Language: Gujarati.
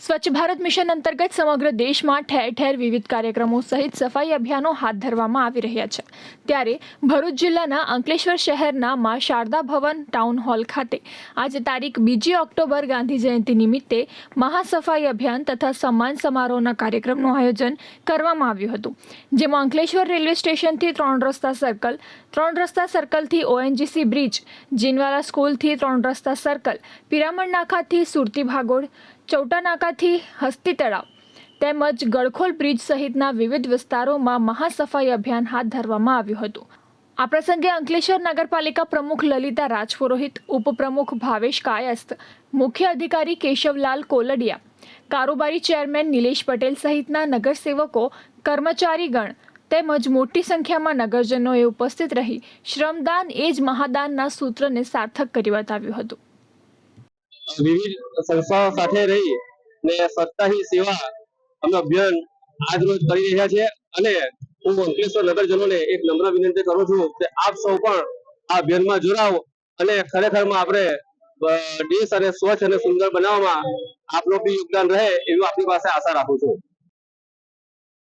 સ્વચ્છ ભારત મિશન અંતર્ગત સમગ્ર દેશમાં ઠેર ઠેર વિવિધ કાર્યક્રમો સહિત સફાઈ અભિયાનો હાથ ધરવામાં આવી રહ્યા છે. ત્યારે ભરૂચ જિલ્લાના અંકલેશ્વર શહેરના મા શારદા ભવન ટાઉન હોલ ખાતે આજે તારીખ બીજી ઓક્ટોબર ગાંધી જયંતિ નિમિત્તે મહાસફાઈ અભિયાન તથા સન્માન સમારોહના કાર્યક્રમનું આયોજન કરવામાં આવ્યું હતું. જેમાં અંકલેશ્વર રેલવે સ્ટેશનથી ત્રણ રસ્તા સર્કલ, ત્રણ રસ્તા સર્કલથી ઓએનજીસી બ્રિજ, જીનવાલા સ્કૂલથી ત્રણ રસ્તા સર્કલ, પિરામણ નાખાથી સુરતી ભાગોળ ચૌટા નાકાથી હસ્તી તળાવ તેમજ ગળખોલ બ્રિજ સહિતના વિવિધ વિસ્તારોમાં મહાસફાઈ અભિયાન હાથ ધરવામાં આવ્યું હતું. આ પ્રસંગે અંકલેશ્વર નગરપાલિકા પ્રમુખ લલિતા રાજપુરોહિત, ઉપપ્રમુખ ભાવેશ કાયસ્થ, મુખ્ય અધિકારી કેશવલાલ કોલડિયા, કારોબારી ચેરમેન નિલેશ પટેલ સહિતના નગરસેવકો, કર્મચારીગણ તેમજ મોટી સંખ્યામાં નગરજનોએ ઉપસ્થિત રહી શ્રમદાન એ જ મહાદાનના સૂત્રને સાર્થક કરી બતાવ્યું હતું. વિવિધ સંસ્થાઓ સાથે રહી ને સ્વચ્છતા સેવા અમે અભિયાન આજ રોજ કરી રહ્યા છે. અને હું અંકલેશ્વર નગરજનોને એક નમ્ર વિનંતી કરું છું કે આપ સૌ પણ આ અભિયાનમાં જોડાઓ અને ખરેખરમાં આપણે દેશ અને સ્વચ્છ અને સુંદર બનાવવામાં આપનું બી યોગદાન રહે એવી આપની પાસે આશા રાખું છું.